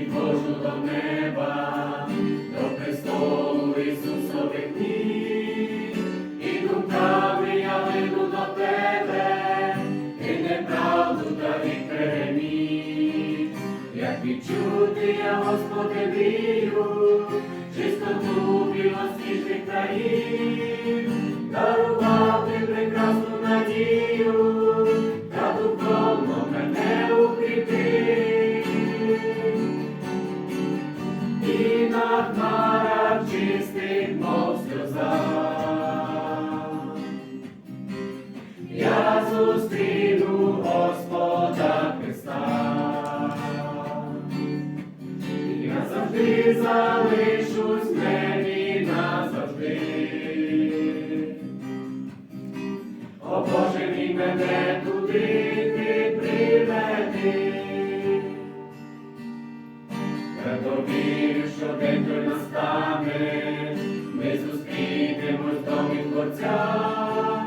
підвожу до неба, до престолу Ісусових і думками я лину до тебе, і неправду та від переміг. Як відчути я, Господи, мрію, чистоту білосніжних країн, назавжди залишусь в небі назавжди. О Боже, мій мене туди ти приведи. Вірю, що день той настане, ми зустрінемось домі Творця,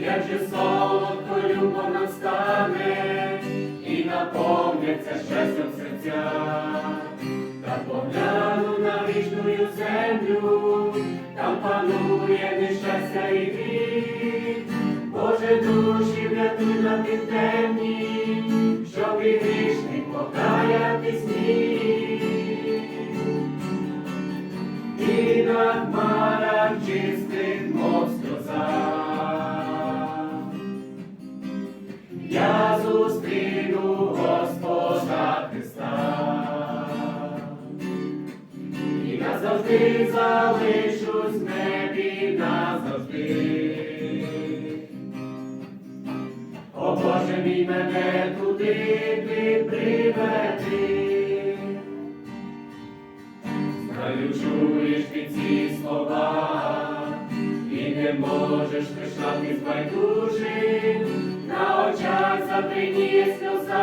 як же солодко любов настане, і наповняться щастям серця, погляну на вічну землю, там панує нещастя і гріх. Боже, душі врятуй на темні, щоб і грішник покаятись міг. І на хмарах чистих мов сльоза. І назавжди залишусь в небі назавжди. О Боже мій мене туди ти приведи. Знаю, чуєш ти ці слова, і не можеш лишати байдужим, на очах запиніє сльоза,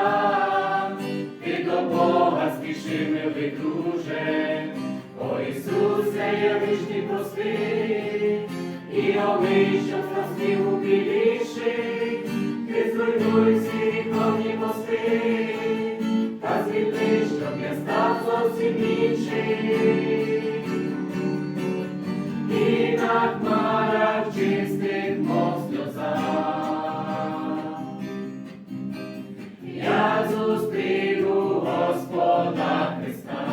інший. І на хмарах чистих мов. Я зустріну Господа Христа.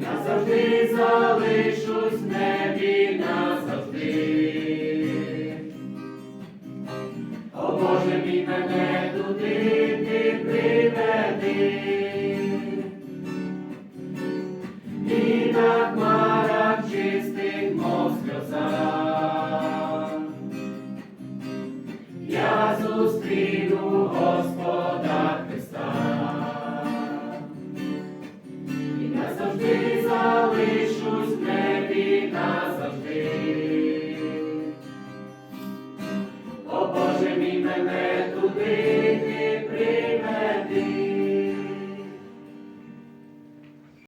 Назавжди залишусь в небі назавжди. О Боже мій мене туди ти приведи.